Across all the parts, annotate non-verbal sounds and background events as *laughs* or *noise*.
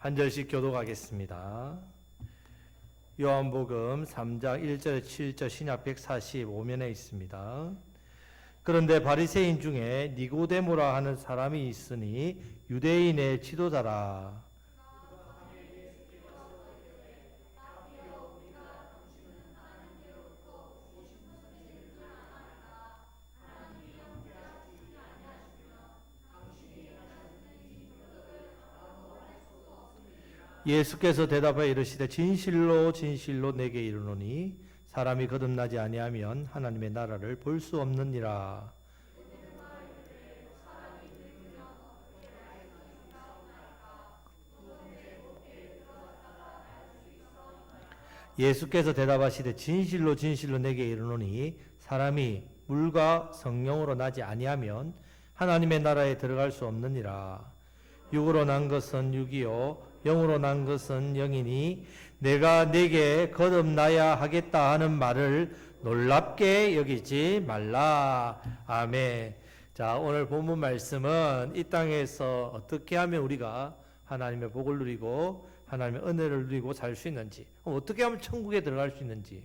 한 절씩 교독하겠습니다. 요한복음 3장 1절 7절 신약 145면에 있습니다. 그런데 바리새인 중에 니고데모라 하는 사람이 있으니 유대인의 지도자라. 예수께서 대답하여 이르시되 진실로 진실로 내게 이르노니 사람이 거듭나지 아니하면 하나님의 나라를 볼 수 없느니라. 예수께서 대답하시되 진실로 진실로 내게 이르노니 사람이 물과 성령으로 나지 아니하면 하나님의 나라에 들어갈 수 없느니라. 육으로 난 것은 육이요 영으로 난 것은 영이니 내가 내게 거듭나야 하겠다 하는 말을 놀랍게 여기지 말라. 아멘. 자, 오늘 본문 말씀은 이 땅에서 어떻게 하면 우리가 하나님의 복을 누리고 하나님의 은혜를 누리고 살 수 있는지, 어떻게 하면 천국에 들어갈 수 있는지.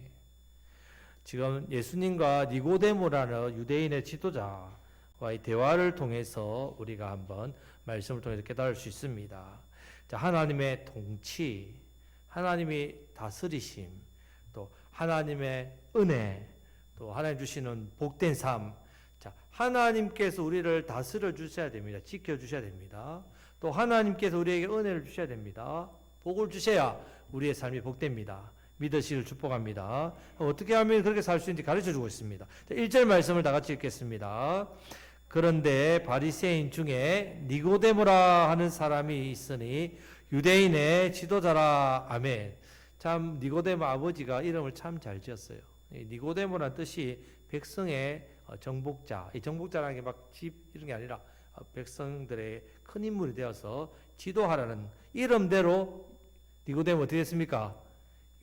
지금 예수님과 니고데모라는 유대인의 지도자와의 대화를 통해서 우리가 한번 말씀을 통해서 깨달을 수 있습니다. 자, 하나님의 통치, 하나님이 다스리심, 또 하나님의 은혜, 또 하나님 주시는 복된 삶. 자, 하나님께서 우리를 다스려 주셔야 됩니다. 지켜 주셔야 됩니다. 또 하나님께서 우리에게 은혜를 주셔야 됩니다. 복을 주셔야 우리의 삶이 복됩니다. 믿으시길 축복합니다. 어떻게 하면 그렇게 살 수 있는지 가르쳐 주고 있습니다. 1절 말씀을 다 같이 읽겠습니다. 그런데 바리새인 중에 니고데모라 하는 사람이 있으니 유대인의 지도자라 아멘. 참 니고데모 아버지가 이름을 참 잘 지었어요. 니고데모란 뜻이 백성의 어, 정복자. 이 정복자라는 게 막 집 이런 게 아니라 어, 백성들의 큰 인물이 되어서 지도하라는 이름대로 니고데모 어떻게 됐습니까?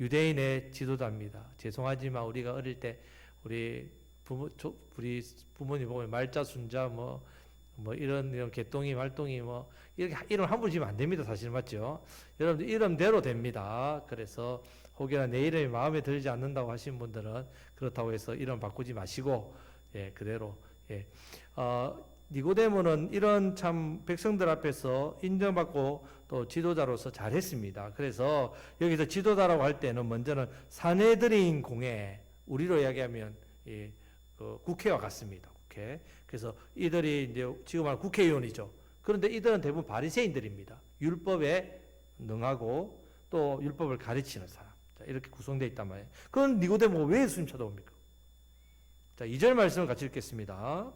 유대인의 지도자입니다. 죄송하지만 우리가 어릴 때 우리 부모 조, 우리 부모님 보면 말자 순자 뭐, 뭐 이런 이런 개똥이 말똥이 뭐 이렇게 이름 함부로 지면 안 됩니다. 사실 맞죠? 여러분들 이름대로 됩니다. 그래서 혹여나 내 이름이 마음에 들지 않는다고 하신 분들은 그렇다고 해서 이름 바꾸지 마시고 예 그대로 예 어, 니고데모는 이런 참 백성들 앞에서 인정받고 또 지도자로서 잘했습니다. 그래서 여기서 지도자라고 할 때는 먼저는 사내들인 공회 우리로 이야기하면 예, 그 국회와 같습니다. 국회. 그래서 이들이 이제 지금 말 국회의원이죠. 그런데 이들은 대부분 바리새인들입니다. 율법에 능하고 또 율법을 가르치는 사람. 자, 이렇게 구성되어 있단 말이에요. 그건 니고데모가 왜 예수님 찾아옵니까? 자, 2절 말씀을 같이 읽겠습니다.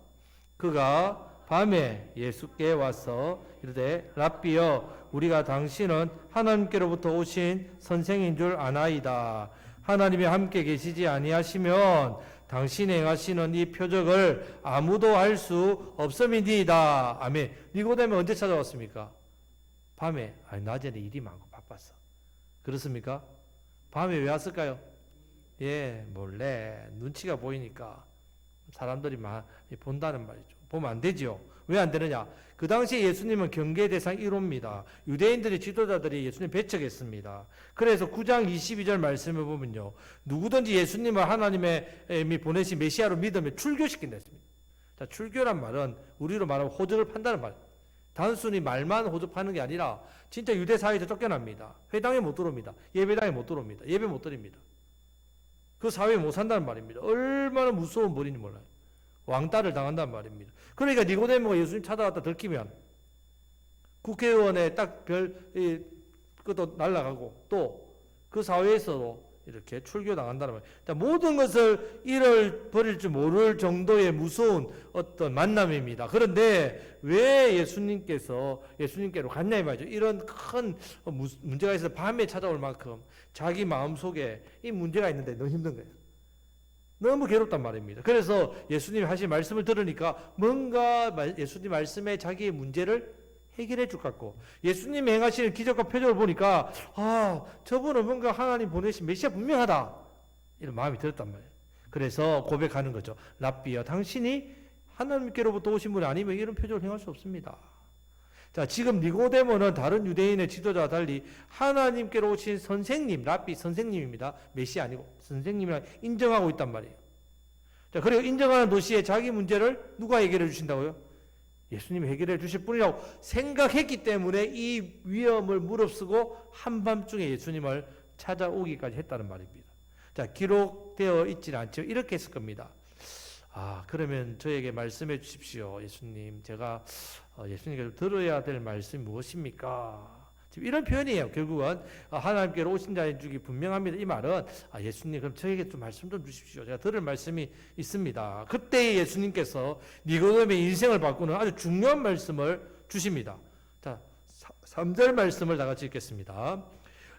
그가 밤에 예수께 와서 이르되 랍비여 우리가 당신은 하나님께로부터 오신 선생인 줄 아나이다. 하나님이 함께 계시지 아니하시면 당신이 행하시는 이 표적을 아무도 할수 없음이니이다. 아멘. 니고데모 언제 찾아왔습니까? 밤에. 아니 낮에는 일이 많고 바빴어. 그렇습니까? 밤에 왜 왔을까요? 예, 몰래 눈치가 보이니까 사람들이 많이 본다는 말이죠. 보면 안 되죠. 왜 안 되느냐? 그 당시에 예수님은 경계 대상 1호입니다. 유대인들의 지도자들이 예수님 배척했습니다. 그래서 9장 22절 말씀을 보면요. 누구든지 예수님을 하나님의 보내신 메시아로 믿으면 출교시킨다 했습니다. 자, 출교란 말은 우리로 말하면 호적을 판다는 말. 단순히 말만 호적하는 게 아니라 진짜 유대 사회에서 쫓겨납니다. 회당에 못 들어옵니다. 예배당에 못 들어옵니다. 예배 못 드립니다. 그 사회에 못 산다는 말입니다. 얼마나 무서운 벌인지 몰라요. 왕따를 당한단 말입니다. 그러니까 니고데모가 예수님 찾아왔다 들키면 국회의원에 딱별 그것도 날라가고 또 그 사회에서도 이렇게 출교당한다는 말이에요. 그러니까 모든 것을 잃을 버릴 줄 모를 정도의 무서운 어떤 만남입니다. 그런데 왜 예수님께서 예수님께로 갔냐 이 말이죠. 이런 큰 문제가 있어 밤에 찾아올 만큼 자기 마음 속에 이 문제가 있는데 너무 힘든 거예요. 너무 괴롭단 말입니다. 그래서 예수님이 하신 말씀을 들으니까 뭔가 예수님 말씀에 자기의 문제를 해결해 줄 것 같고 예수님이 행하시는 기적과 표적을 보니까 아 저분은 뭔가 하나님 보내신 메시아 분명하다 이런 마음이 들었단 말이에요. 그래서 고백하는 거죠. 랍비여 당신이 하나님께로부터 오신 분이 아니면 이런 표적을 행할 수 없습니다. 자, 지금 니고데모는 다른 유대인의 지도자와 달리 하나님께로 오신 선생님, 랍비 선생님입니다. 메시 아니고 선생님이라 인정하고 있단 말이에요. 자, 그리고 인정하는 도시에 자기 문제를 누가 해결해 주신다고요? 예수님이 해결해 주실 분이라고 생각했기 때문에 이 위험을 무릅쓰고 한밤중에 예수님을 찾아오기까지 했다는 말입니다. 자, 기록되어 있지는 않죠. 이렇게 했을 겁니다. 아, 그러면 저에게 말씀해 주십시오. 예수님, 제가 어, 예수님께서 들어야 될 말씀이 무엇입니까? 지금 이런 표현이에요. 결국은 아, 하나님께로 오신 자의 주기 분명합니다. 이 말은 아, 예수님 그럼 저에게 좀 말씀 좀 주십시오. 제가 들을 말씀이 있습니다. 그때 예수님께서 니고데모의 인생을 바꾸는 아주 중요한 말씀을 주십니다. 자, 3절 말씀을 다 같이 읽겠습니다.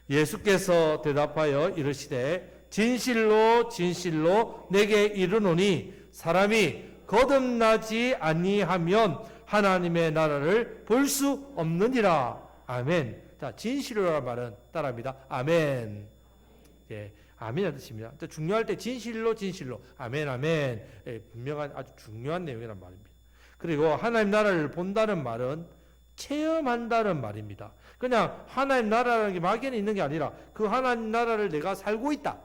예수께서 대답하여 이르시되 진실로 진실로 내게 이르노니 사람이 거듭나지 아니하면 하나님의 나라를 볼 수 없느니라. 아멘. 자, 진실로라는 말은 따라합니다. 아멘. 예, 아멘이라는 뜻입니다. 또 중요할 때 진실로 진실로 아멘 아멘. 예, 분명한 아주 중요한 내용이란 말입니다. 그리고 하나님 나라를 본다는 말은 체험한다는 말입니다. 그냥 하나님 나라라는 게 막연히 있는 게 아니라 그 하나님 나라를 내가 살고 있다.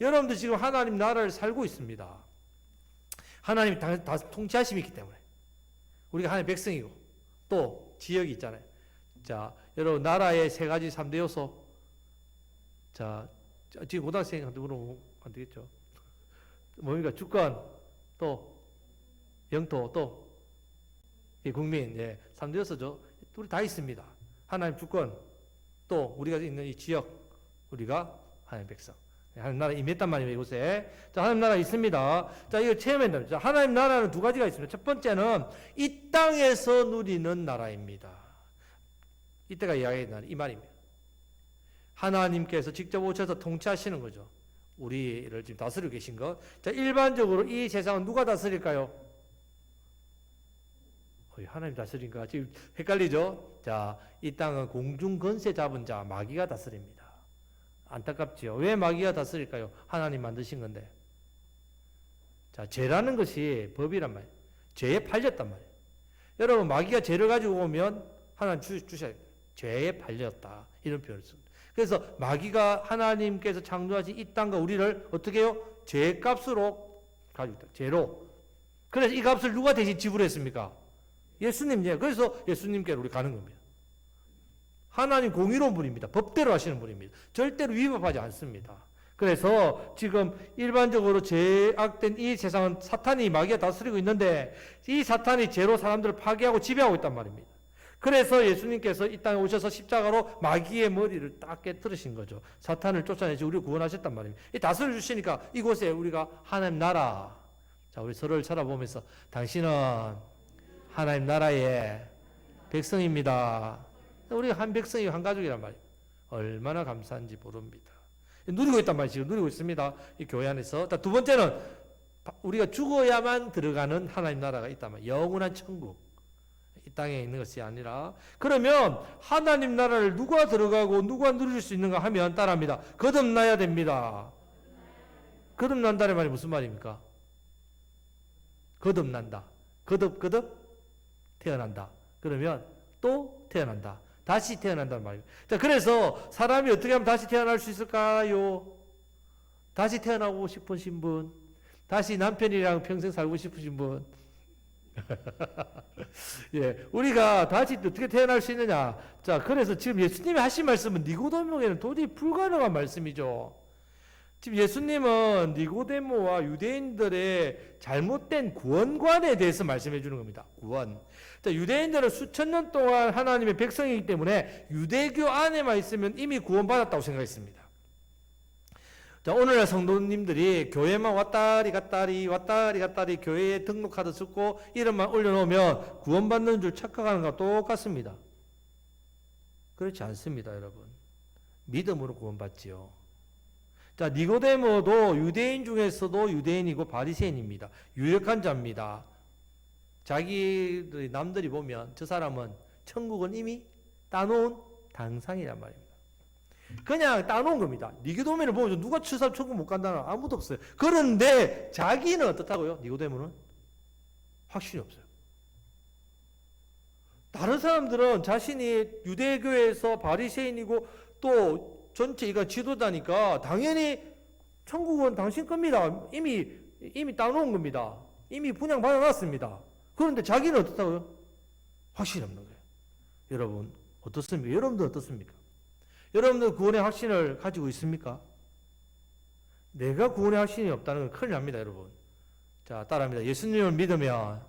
여러분들 지금 하나님 나라를 살고 있습니다. 하나님이 다, 다 통치하심이 있기 때문에 우리가 하나님 백성이고 또 지역이 있잖아요. 자, 여러분 나라의 세 가지 3대 요소. 자, 자, 지금 고등학생한테 물어보면 안 되겠죠. 뭡니까? 주권, 또 영토, 또이 국민, 예, 3대 요소죠. 우리 다 있습니다. 하나님 주권, 또 우리가 있는 이 지역, 우리가 하나님 백성. 예, 하나님 나라 임했단 말이에요, 이곳에. 자, 하나님 나라 있습니다. 자, 이거 체험한다. 자, 하나님 나라는 두 가지가 있습니다. 첫 번째는 이 땅에서 누리는 나라입니다. 이때가 이야기하는 이 말입니다. 하나님께서 직접 오셔서 통치하시는 거죠. 우리를 지금 다스리고 계신 것. 자, 일반적으로 이 세상은 누가 다스릴까요? 하나님 다스린가? 지금 헷갈리죠? 자, 이 땅은 공중 건세 잡은 자, 마귀가 다스립니다. 안타깝지요. 왜 마귀가 다스릴까요? 하나님 만드신 건데. 자, 죄라는 것이 법이란 말이에요. 죄에 팔렸단 말이에요. 여러분, 마귀가 죄를 가지고 오면 하나님 주, 주셔야 돼요. 죄에 팔렸다. 이런 표현을 씁니다. 그래서 마귀가 하나님께서 창조하신 이 땅과 우리를 어떻게 해요? 죄 값으로 가지고 있다. 죄로. 그래서 이 값을 누가 대신 지불했습니까? 예수님, 예. 그래서 예수님께로 우리 가는 겁니다. 하나님 공의로운 분입니다. 법대로 하시는 분입니다. 절대로 위법하지 않습니다. 그래서 지금 일반적으로 죄악된 이 세상은 사탄이 마귀가 다스리고 있는데 이 사탄이 죄로 사람들을 파괴하고 지배하고 있단 말입니다. 그래서 예수님께서 이 땅에 오셔서 십자가로 마귀의 머리를 딱 깨뜨리신 거죠. 사탄을 쫓아내시 우리를 구원하셨단 말입니다. 이 다스려 주시니까 이곳에 우리가 하나님 나라. 자, 우리 서로를 쳐다보면서 당신은 하나님 나라의 백성입니다. 우리 한 백성이 한 가족이란 말이에요. 얼마나 감사한지 모릅니다. 누리고 있단 말이죠. 누리고 있습니다. 이 교회 안에서. 두 번째는 우리가 죽어야만 들어가는 하나님 나라가 말이에요. 영원한 천국. 이 땅에 있는 것이 아니라 그러면 하나님 나라를 누가 들어가고 누가 누릴 수 있는가 하면 따라합니다. 거듭나야 됩니다. 거듭난다는 말이 무슨 말입니까? 거듭난다. 거듭 거듭 태어난다. 그러면 또 태어난다. 다시 태어난다는 말입니다. 자, 그래서 사람이 어떻게 하면 다시 태어날 수 있을까요? 다시 태어나고 싶으신 분, 다시 남편이랑 평생 살고 싶으신 분, *laughs* 예, 우리가 다시 어떻게 태어날 수 있느냐? 자, 그래서 지금 예수님이 하신 말씀은 니고데모에는 도저히 불가능한 말씀이죠. 지금 예수님은 니고데모와 유대인들의 잘못된 구원관에 대해서 말씀해 주는 겁니다. 구원. 자, 유대인들은 수천 년 동안 하나님의 백성이기 때문에 유대교 안에만 있으면 이미 구원받았다고 생각했습니다. 자, 오늘날 성도님들이 교회만 왔다리 갔다리 왔다리 갔다리 교회에 등록카드 쓰고 이름만 올려놓으면 구원받는 줄 착각하는 것과 똑같습니다. 그렇지 않습니다, 여러분. 믿음으로 구원받지요. 자, 니고데모도 유대인 중에서도 유대인이고 바리새인입니다. 유력한 자입니다. 자기들이 남들이 보면 저 사람은 천국은 이미 따놓은 당상이란 말입니다. 그냥 따놓은 겁니다. 니고데모를 보면 누가 저 사람 천국 못 간다는 아무도 없어요. 그런데 자기는 어떻다고요? 니고데모는 확신이 없어요. 다른 사람들은 자신이 유대교에서 바리새인이고 또 전체 이가 지도자니까 당연히 천국은 당신 겁니다. 이미 이미 따놓은 겁니다. 이미 분양 받아놨습니다. 그런데 자기는 어떻다고요? 확신이 없는 거예요. 여러분 어떻습니까? 여러분들 어떻습니까? 여러분들 구원의 확신을 가지고 있습니까? 내가 구원의 확신이 없다는 건 큰일 납니다, 여러분. 자, 따라합니다. 예수님을 믿으면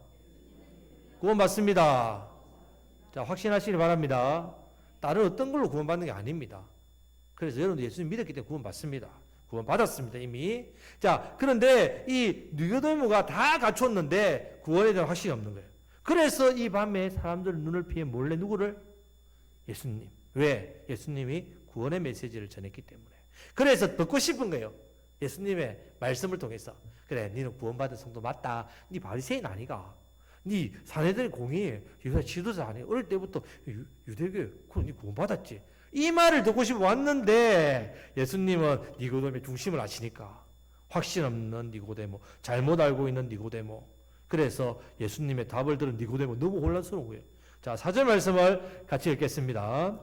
구원받습니다. 자, 확신하시기 바랍니다. 다른 어떤 걸로 구원받는 게 아닙니다. 그래서 여러분들 예수님 믿었기 때문에 구원받습니다. 구원받았습니다, 이미. 자, 그런데 이 니고데모가 다 갖췄는데 구원에 대한 확신이 없는 거예요. 그래서 이 밤에 사람들 눈을 피해 몰래 누구를? 예수님. 왜? 예수님이 구원의 메시지를 전했기 때문에. 그래서 듣고 싶은 거예요. 예수님의 말씀을 통해서. 그래, 니는 구원받은 성도 맞다. 니 바리새인 아니가. 니 사내들의 공이 유다 지도자 아니 어릴 때부터 유, 유대교 그럼 니 구원받았지. 이 말을 듣고 싶어 왔는데 예수님은 니고데모의 중심을 아시니까 확신 없는 니고데모, 잘못 알고 있는 니고데모. 그래서 예수님의 답을 들은 니고데모 너무 혼란스러운 거예요. 자, 사절 말씀을 같이 읽겠습니다.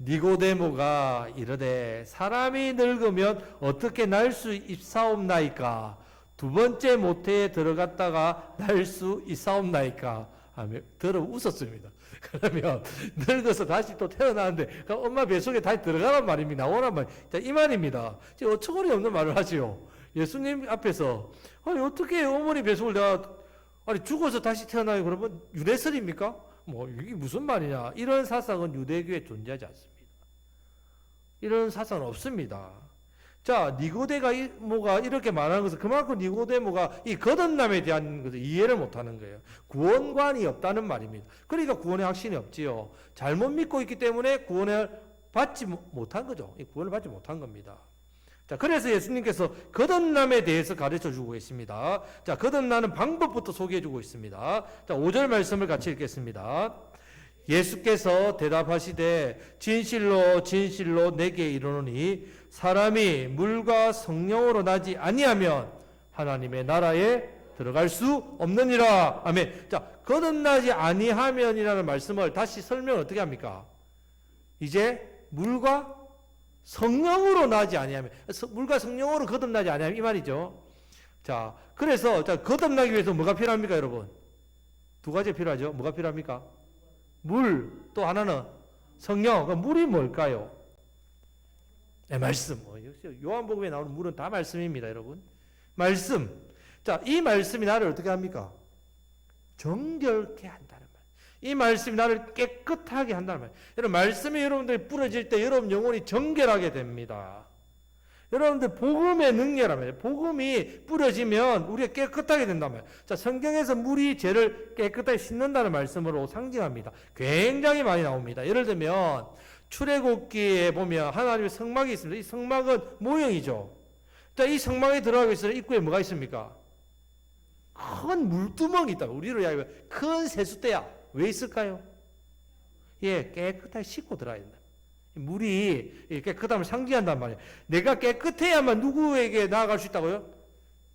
니고데모가 이르되 사람이 늙으면 어떻게 날 수 있사옵나이까? 두 번째 모태에 들어갔다가 날 수 있사옵나이까? 하며 들어 웃었습니다. *laughs* 그러면 늙어서 다시 또 태어나는데 그럼 엄마 뱃속에 다시 들어가란 말입니다. 나오란 말. 자, 이 말입니다. 지금 어처구니 없는 말을 하지요. 예수님 앞에서 아니 어떻게 어머니 뱃속을 내가 아니 죽어서 다시 태어나요? 그러면 유대설입니까? 뭐 이게 무슨 말이냐? 이런 사상은 유대교에 존재하지 않습니다. 이런 사상은 없습니다. 자, 니고데모가 이렇게 말하는 것은 그만큼 니고데모가 이 거듭남에 대한 것을 이해를 못하는 거예요. 구원관이 없다는 말입니다. 그러니까 구원의 확신이 없지요. 잘못 믿고 있기 때문에 구원을 받지 못한 거죠. 이 구원을 받지 못한 겁니다. 자, 그래서 예수님께서 거듭남에 대해서 가르쳐 주고 계십니다. 자, 거듭나는 방법부터 소개해 주고 있습니다. 자, 5절 말씀을 같이 읽겠습니다. 예수께서 대답하시되 진실로 진실로 내게 이르노니 사람이 물과 성령으로 나지 아니하면 하나님의 나라에 들어갈 수 없느니라. 아멘. 자, 거듭나지 아니하면이라는 말씀을 다시 설명 어떻게 합니까? 이제 물과 성령으로 나지 아니하면 물과 성령으로 거듭나지 아니하면 이 말이죠. 자, 그래서 자 거듭나기 위해서 뭐가 필요합니까, 여러분? 두 가지 필요하죠. 뭐가 필요합니까? 물, 또 하나는 성령. 그 물이 뭘까요? 네, 말씀. 어, 역시 요한복음에 나오는 물은 다 말씀입니다, 여러분. 말씀. 자, 이 말씀이 나를 어떻게 합니까? 정결케 한다는 말. 이 말씀이 나를 깨끗하게 한다는 말. 여러분, 말씀이 여러분들이 부러질 때 여러분 영혼이 정결하게 됩니다. 여러분들 복음의 능력이라면 복음이 뿌려지면 우리가 깨끗하게 말이에요. 자, 성경에서 물이 죄를 깨끗하게 씻는다는 말씀으로 상징합니다. 굉장히 많이 나옵니다. 예를 들면 출애굽기에 보면 하나님의 성막이 있습니다. 이 성막은 모형이죠. 자, 이 성막에 들어가기 위해서 입구에 뭐가 있습니까? 큰 물두멍이 있다. 우리로 이야기하면 큰 세숫대야. 왜 있을까요? 예, 깨끗하게 씻고 들어야 된다. 물이 깨끗함을 상징한단 말이에요. 내가 깨끗해야만 누구에게 나아갈 수 있다고요?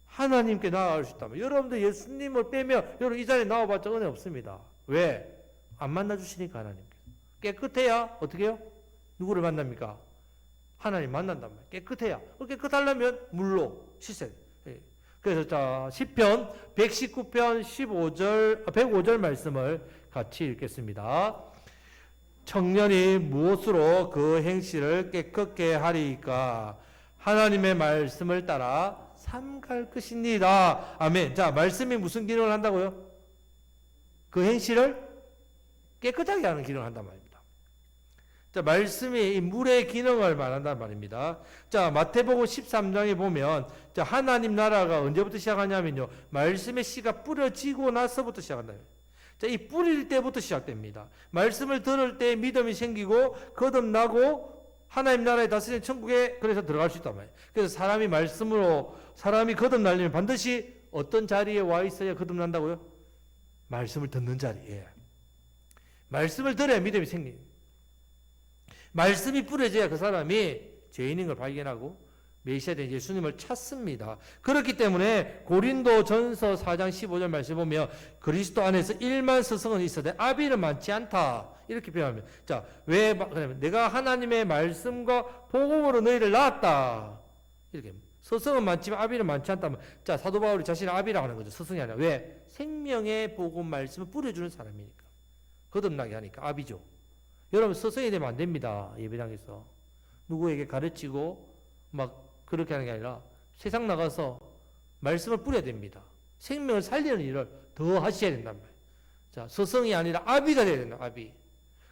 하나님께 나아갈 수 있다면. 여러분들 예수님을 빼면 여러분 이 자리에 나와봤자 은혜 없습니다. 왜? 안 만나주시니까 하나님께서. 깨끗해야 어떻게 해요? 누구를 만납니까? 하나님 만난단 말이에요. 깨끗해야. 깨끗하려면 물로 씻어야 돼요. 그래서 자, 10편 119편 15절 105절 말씀을 같이 읽겠습니다. 청년이 무엇으로 그 행실을 깨끗게 하리까 하나님의 말씀을 따라 삼갈 것입니다. 아멘. 자, 말씀이 무슨 기능을 한다고요? 그 행실을 깨끗하게 하는 기능을 한단 말입니다. 자, 말씀이 물의 기능을 말한단 말입니다. 자, 마태복음 13장에 보면 자, 하나님 나라가 언제부터 시작하냐면요. 말씀의 씨가 뿌려지고 나서부터 시작한다. 자, 이 뿌릴 때부터 시작됩니다. 말씀을 들을 때 믿음이 생기고 거듭나고 하나님 나라의 다스린 천국에 그래서 들어갈 수 있단 말이에요. 그래서 사람이 말씀으로 사람이 거듭나려면 반드시 어떤 자리에 와 있어야 거듭난다고요? 말씀을 듣는 자리에. 말씀을 들어야 믿음이 생깁니다. 말씀이 뿌려져야 그 사람이 죄인인 걸 발견하고 메시아 된 예수님을 찾습니다. 그렇기 때문에 고린도 전서 4장 15절 말씀 보면 그리스도 안에서 일만 스승은 있어도 아비는 많지 않다. 이렇게 표현하면 자, 왜 마- 그러면 내가 하나님의 말씀과 복음으로 너희를 낳았다. 이렇게 스승은 많지만 아비는 많지 않다면 자, 사도 바울이 자신을 아비라고 하는 거죠. 스승이 아니라 왜? 생명의 복음 말씀을 뿌려주는 사람이니까. 거듭나게 하니까 아비죠. 여러분 스승이 되면 안 됩니다. 예배당에서 누구에게 가르치고 막 그렇게 하는 게 아니라 세상 나가서 말씀을 뿌려야 됩니다. 생명을 살리는 일을 더 하셔야 된단 말이에요. 자, 스승이 아니라 아비가 돼야 된다. 아비.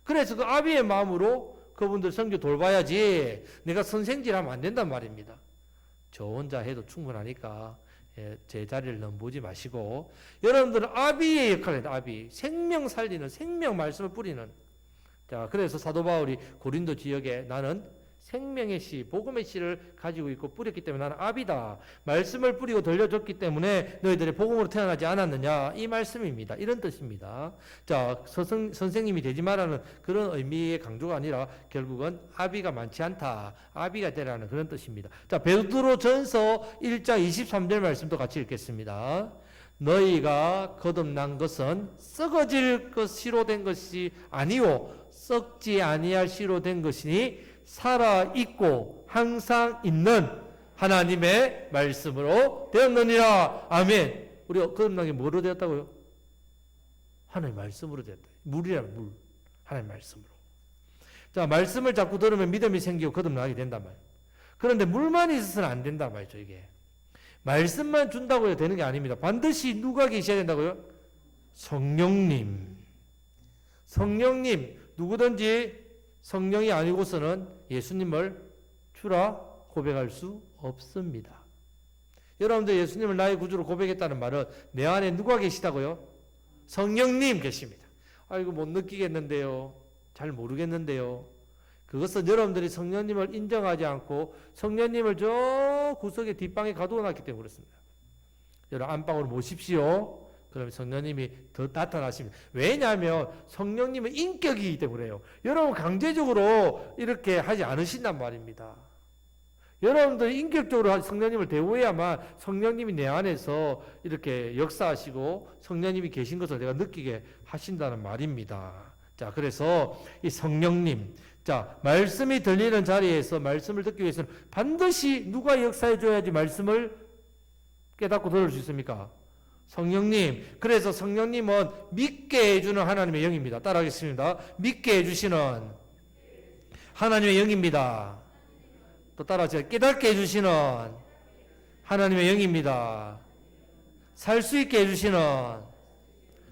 그래서 그 아비의 마음으로 그분들 성교 돌봐야지 내가 선생질하면 안 된단 말입니다. 저 혼자 해도 충분하니까 예, 제 자리를 너무 보지 마시고 여러분들은 아비의 역할을 해야 아비. 생명 살리는 생명 말씀을 뿌리는 자, 그래서 사도 바울이 고린도 지역에 나는 생명의 씨, 복음의 씨를 가지고 있고 뿌렸기 때문에 나는 아비다. 말씀을 뿌리고 돌려줬기 때문에 너희들이 복음으로 태어나지 않았느냐. 이 말씀입니다. 이런 뜻입니다. 자, 서성, 선생님이 되지 말라는 그런 의미의 강조가 아니라 결국은 아비가 많지 않다. 아비가 되라는 그런 뜻입니다. 자, 베드로 전서 1장 23절 말씀도 같이 읽겠습니다. 너희가 거듭난 것은 썩어질 것이로 된 것이 아니요 썩지 아니할 시로 된 것이니 살아 있고 항상 있는 하나님의 말씀으로 되었느니라 아멘. 우리가 거듭난 게 뭐로 되었다고요? 하나님 말씀으로 되었다. 물이란 물. 하나님 말씀으로. 자 말씀을 자꾸 들으면 믿음이 생기고 거듭나게 된단 말이에요. 그런데 물만 있어서는 안 된단 말이죠 이게. 말씀만 준다고 해도 되는 게 아닙니다. 반드시 누가 계셔야 된다고요? 성령님. 성령님, 누구든지 성령이 아니고서는 예수님을 주라 고백할 수 없습니다. 여러분들 예수님을 나의 구주로 고백했다는 말은 내 안에 누가 계시다고요? 성령님 계십니다. 아이고 못 느끼겠는데요. 잘 모르겠는데요. 그것은 여러분들이 성령님을 인정하지 않고 성령님을 저 구석에 뒷방에 가두어 놨기 때문에 그렇습니다. 여러분 안방으로 모십시오. 그러면 성령님이 더 나타나십니다. 왜냐하면 성령님은 인격이기 때문에요. 여러분 강제적으로 이렇게 하지 않으신단 말입니다. 여러분들 인격적으로 성령님을 대우해야만 성령님이 내 안에서 이렇게 역사하시고 성령님이 계신 것을 내가 느끼게 하신다는 말입니다. 자, 그래서 이 성령님, 자, 말씀이 들리는 자리에서 말씀을 듣기 위해서는 반드시 누가 역사해 줘야지 말씀을 깨닫고 들을 수 있습니까? 성령님. 그래서 성령님은 믿게 해주는 하나님의 영입니다. 따라하겠습니다. 믿게 해주시는 하나님의 영입니다. 또 따라하세요. 깨닫게 해주시는 하나님의 영입니다. 살 수 있게 해주시는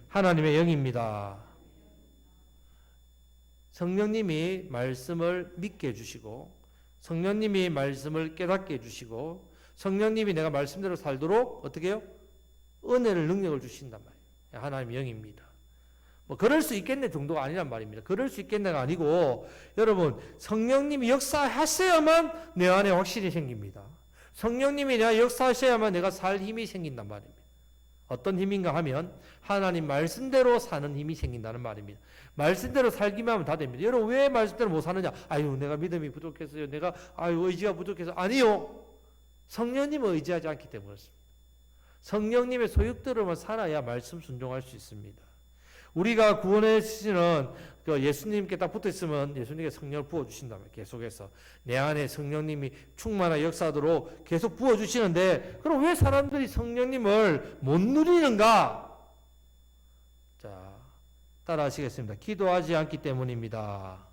하나님의 영입니다. 성령님이 말씀을 믿게 해주시고, 성령님이 말씀을 깨닫게 해주시고, 성령님이 내가 말씀대로 살도록 어떻게 해요? 은혜를 능력을 주신단 말이에요. 하나님의 영입니다. 뭐 그럴 수 있겠네 정도가 아니란 말입니다. 그럴 수 있겠네가 아니고 여러분 성령님이 역사하셔야만 내 안에 확실히 생깁니다. 성령님이 내가 역사하셔야만 내가 살 힘이 생긴단 말입니다. 어떤 힘인가 하면 하나님 말씀대로 사는 힘이 생긴다는 말입니다. 말씀대로 살기만 하면 다 됩니다. 여러분 왜 말씀대로 못 사느냐? 아유 내가 믿음이 부족해서요. 내가 아유 의지가 부족해서 아니요. 성령님을 의지하지 않기 때문에 그렇습니다. 성령님의 소육대로만 살아야 말씀 순종할 수 있습니다. 우리가 구원해 주시는 그 예수님께 딱 붙어 있으면 예수님께 성령을 부어 주신다면 계속해서 내 안에 성령님이 충만한 역사도록 계속 부어 주시는데 그럼 왜 사람들이 성령님을 못 누리는가? 자, 따라하시겠습니다. 기도하지 않기 때문입니다.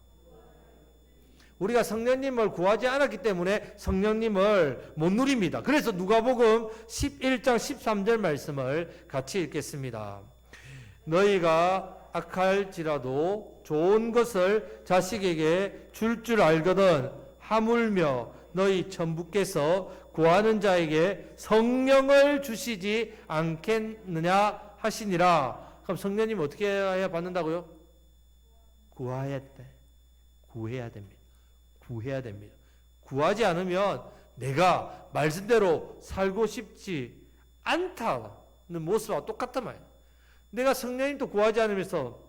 우리가 성령님을 구하지 않았기 때문에 성령님을 못 누립니다. 그래서 누가복음 11장 13절 말씀을 같이 읽겠습니다. 너희가 악할지라도 좋은 것을 자식에게 줄줄 알거든 하물며 너희 천부께서 구하는 자에게 성령을 주시지 않겠느냐 하시니라. 그럼 성령님 어떻게 해야 받는다고요? 구해야 돼. 구해야 됩니다. 구해야 됩니다. 구하지 않으면 내가 말씀대로 살고 싶지 않다는 모습과 똑같단 말이에요. 내가 성령님도 구하지 않으면서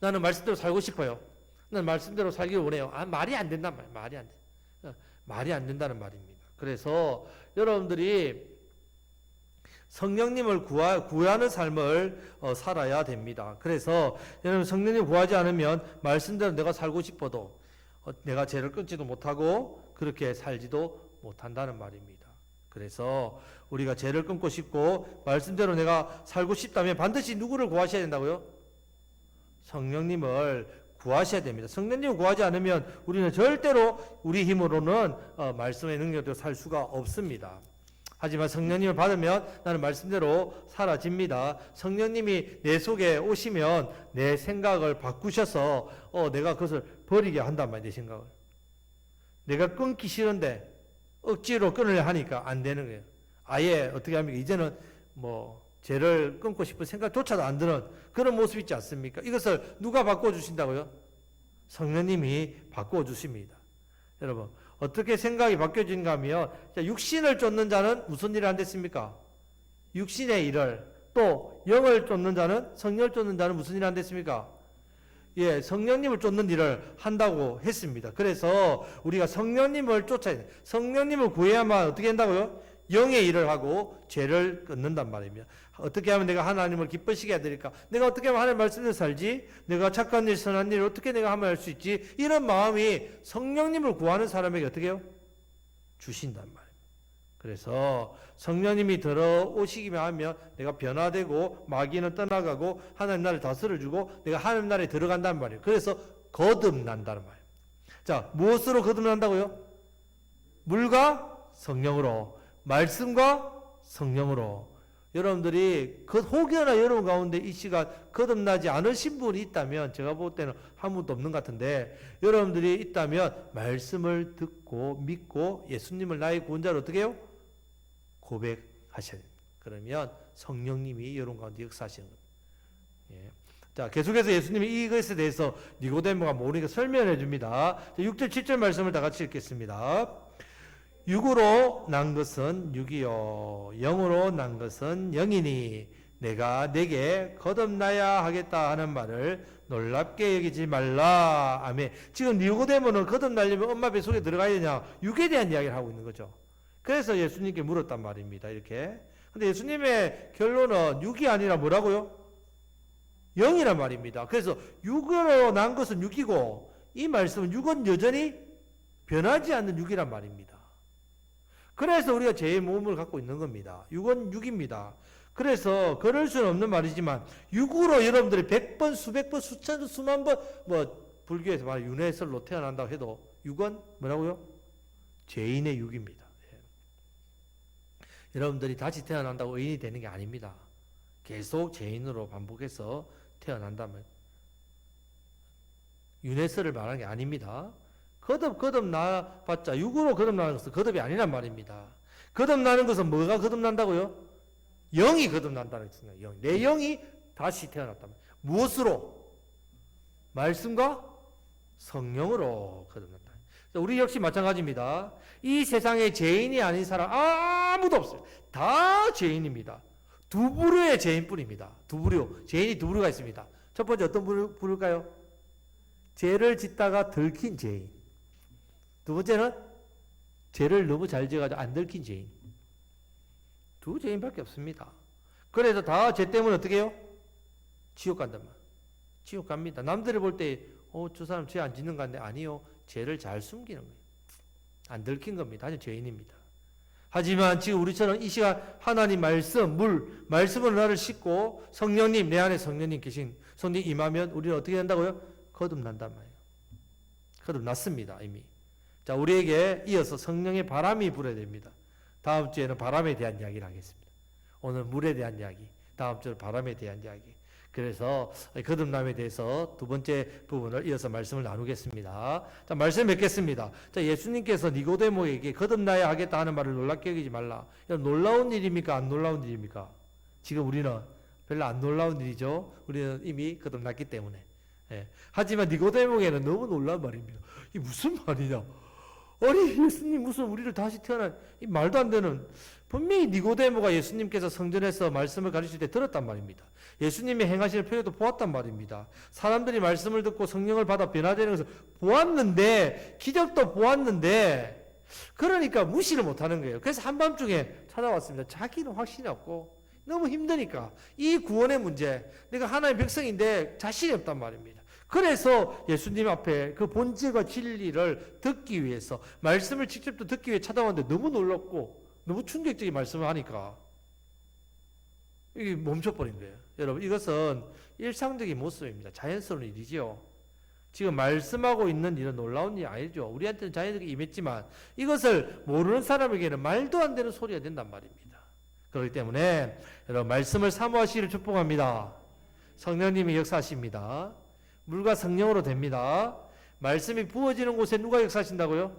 나는 말씀대로 살고 싶어요. 나는 말씀대로 살기를 원해요. 아, 말이 안 된단 말이에요. 말이 안 돼. 어, 말이 안 된다는 말입니다. 그래서 여러분들이 성령님을 구하, 구하는 삶을 어, 살아야 됩니다. 그래서 여러분 성령님 구하지 않으면 말씀대로 내가 살고 싶어도 어, 내가 죄를 끊지도 못하고 그렇게 살지도 못한다는 말입니다. 그래서 우리가 죄를 끊고 싶고 말씀대로 내가 살고 싶다면 반드시 누구를 구하셔야 된다고요? 성령님을 구하셔야 됩니다. 성령님을 구하지 않으면 우리는 절대로 우리 힘으로는 어, 말씀의 능력으로 살 수가 없습니다. 하지만 성령님을 받으면 나는 말씀대로 사라집니다. 성령님이 내 속에 오시면 내 생각을 바꾸셔서 어, 내가 그것을 버리게 한단 말이에요. 내 생각을. 내가 끊기 싫은데 억지로 끊으려 하니까 안 되는 거예요. 아예 어떻게 합니까? 이제는 뭐 죄를 끊고 싶은 생각조차도 안 드는 그런 모습 있지 않습니까? 이것을 누가 바꿔주신다고요? 성령님이 바꿔주십니다. 여러분, 어떻게 생각이 바뀌어진가 하면, 자, 육신을 쫓는 자는 무슨 일을 한댔습니까? 육신의 일을, 또 영을 쫓는 자는, 성령을 쫓는 자는 무슨 일을 한댔습니까? 예, 성령님을 쫓는 일을 한다고 했습니다. 그래서 우리가 성령님을 쫓아야 돼. 성령님을 구해야만 어떻게 한다고요? 영의 일을 하고 죄를 끊는단 말입니다. 어떻게 하면 내가 하나님을 기쁘시게 해드릴까? 내가 어떻게 하면 하나님 말씀대로 살지? 내가 착한 일, 선한 일을 어떻게 내가 하면 할 수 있지? 이런 마음이 성령님을 구하는 사람에게 어떻게 해요? 주신단 말입니다. 그래서 성령님이 들어오시기만 하면 내가 변화되고 마귀는 떠나가고 하나님 나라를 다스려주고 내가 하나님 나라에 들어간단 말이에요. 그래서 거듭난다는 말이에요. 자, 무엇으로 거듭난다고요? 물과 성령으로, 말씀과 성령으로. 여러분들이 그 혹여나 여러분 가운데 이 시간 거듭나지 않으신 분이 있다면 제가 볼 때는 한 분도 없는 것 같은데 여러분들이 있다면 말씀을 듣고 믿고 예수님을 나의 구원자로 어떻게 해요? 고백하셔야 됩니다. 그러면 성령님이 여러분 가운데 역사하시는 겁니다. 예. 자, 계속해서 예수님이 이것에 대해서 니고데모가 모르니까 설명해 줍니다. 6절, 7절 말씀을 다 같이 읽겠습니다. 육으로 난 것은 육이요 영으로 난 것은 영이니 내가 내게 거듭나야 하겠다 하는 말을 놀랍게 여기지 말라. 아멘. 지금 니고데모는 거듭나려면 엄마 뱃속에 들어가야 되냐? 육에 대한 이야기를 하고 있는 거죠. 그래서 예수님께 물었단 말입니다. 이렇게. 근데 예수님의 결론은 육이 아니라 뭐라고요? 영이란 말입니다. 그래서 육으로 난 것은 육이고 이 말씀은 육은 여전히 변하지 않는 육이란 말입니다. 그래서 우리가 죄의 몸을 갖고 있는 겁니다. 육은 육입니다. 그래서 그럴 수는 없는 말이지만 육으로 여러분들이 백 번, 수백 번, 수천, 수만 번 뭐 불교에서 말 윤회설로 태어난다고 해도 육은 뭐라고요? 죄인의 육입니다. 예. 여러분들이 다시 태어난다고 의인이 되는 게 아닙니다. 계속 죄인으로 반복해서 태어난다면 윤회설을 말하는 게 아닙니다. 거듭 거듭 나봤자 육으로 거듭나는 것은 거듭이 아니란 말입니다. 거듭나는 것은 뭐가 거듭난다고요? 영이 거듭난다는 것입니다. 영. 내 영이 다시 태어났다면 무엇으로? 말씀과 성령으로 거듭난다. 우리 역시 마찬가지입니다. 이 세상에 죄인이 아닌 사람 아무도 없어요. 다 죄인입니다. 두 부류의 죄인뿐입니다. 두 부류. 죄인이 두 부류가 있습니다. 첫 번째 어떤 부류, 부류일까요? 죄를 짓다가 들킨 죄인. 두 번째는 죄를 너무 잘 지어가지고 안 들킨 죄인. 두 죄인밖에 없습니다. 그래서 다 죄 때문에 어떻게 해요? 지옥 간단 말. 지옥 갑니다. 남들이 볼 때, 어, 저 사람 죄 안 짓는 건데, 아니요. 죄를 잘 숨기는 거예요. 안 들킨 겁니다. 아주 죄인입니다. 하지만 지금 우리처럼 이 시간 하나님 말씀, 물, 말씀으로 나를 씻고 성령님, 내 안에 성령님 계신 성령 임하면 우리는 어떻게 된다고요? 거듭난단 말이에요. 거듭났습니다, 이미. 자, 우리에게 이어서 성령의 바람이 불어야 됩니다. 다음 주에는 바람에 대한 이야기를 하겠습니다. 오늘 물에 대한 이야기, 다음 주는 바람에 대한 이야기. 그래서 거듭남에 대해서 두 번째 부분을 이어서 말씀을 나누겠습니다. 자, 말씀 뵙겠습니다. 자, 예수님께서 니고데모에게 거듭나야 하겠다 하는 말을 놀랍게 여기지 말라. 놀라운 일입니까? 안 놀라운 일입니까? 지금 우리는 별로 안 놀라운 일이죠. 우리는 이미 거듭났기 때문에. 예. 하지만 니고데모에게는 너무 놀라운 말입니다. 이 무슨 말이냐? 아니 예수님 무슨 우리를 다시 태어난 이 말도 안 되는 분명히 니고데모가 예수님께서 성전에서 말씀을 가르칠 때 들었단 말입니다. 예수님이 행하시는 표현도 보았단 말입니다. 사람들이 말씀을 듣고 성령을 받아 변화되는 것을 보았는데 기적도 보았는데 그러니까 무시를 못 하는 거예요. 그래서 한밤중에 찾아왔습니다. 자기는 확신이 없고 너무 힘드니까 이 구원의 문제 내가 하나님의 백성인데 자신이 없단 말입니다. 그래서 예수님 앞에 그 본질과 진리를 듣기 위해서 말씀을 직접 또 듣기 위해 찾아왔는데 너무 놀랍고 너무 충격적인 말씀을 하니까 이게 멈춰버린 거예요. 여러분 이것은 일상적인 모습입니다. 자연스러운 일이지요. 지금 말씀하고 있는 일은 놀라운 일이 아니죠. 우리한테는 자연스럽게 임했지만 이것을 모르는 사람에게는 말도 안 되는 소리가 된단 말입니다. 그렇기 때문에 여러분 말씀을 사모하시기를 축복합니다. 성령님이 역사하십니다. 물과 성령으로 됩니다. 말씀이 부어지는 곳에 누가 역사하신다고요?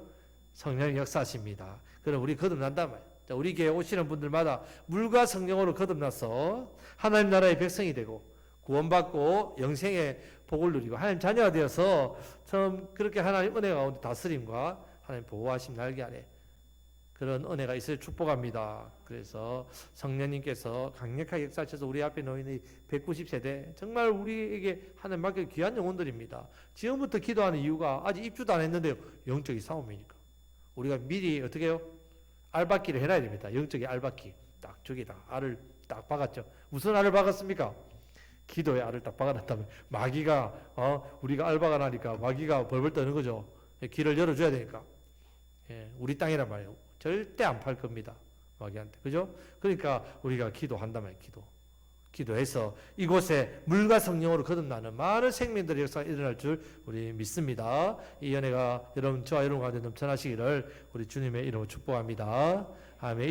성령이 역사하십니다. 그럼 우리 말이에요. 자, 우리 교회 오시는 분들마다 물과 성령으로 거듭나서 하나님 나라의 백성이 되고 구원받고 영생의 복을 누리고 하나님 자녀가 되어서 처음 그렇게 하나님 은혜 가운데 다스림과 하나님 보호하심 날개 아래 그런 은혜가 있을 축복합니다. 그래서 성령님께서 강력하게 역사하셔서 우리 앞에 놓인 이 190세대 정말 우리에게 하나님 맡겨 귀한 영혼들입니다. 지금부터 기도하는 이유가 아직 입주도 안 했는데요. 영적인 싸움이니까. 우리가 미리 어떻게 해요? 알박기를 해놔야 됩니다. 영적인 알박기. 딱 저기다 알을 딱 박았죠. 무슨 알을 박았습니까? 기도에 알을 딱 박아놨다면 마귀가 어 우리가 알 박아나니까 마귀가 벌벌 떠는 거죠. 길을 열어줘야 되니까. 예, 우리 땅이란 말이에요. 절대 안 팔 겁니다. 마귀한테. 그죠? 그러니까 우리가 말이에요. 기도. 기도해서 이곳에 물과 성령으로 거듭나는 많은 생명들의 역사가 일어날 줄 우리 믿습니다. 이 연애가 여러분 저와 여러분 가운데 넘쳐나시기를 우리 주님의 이름으로 축복합니다. 아멘.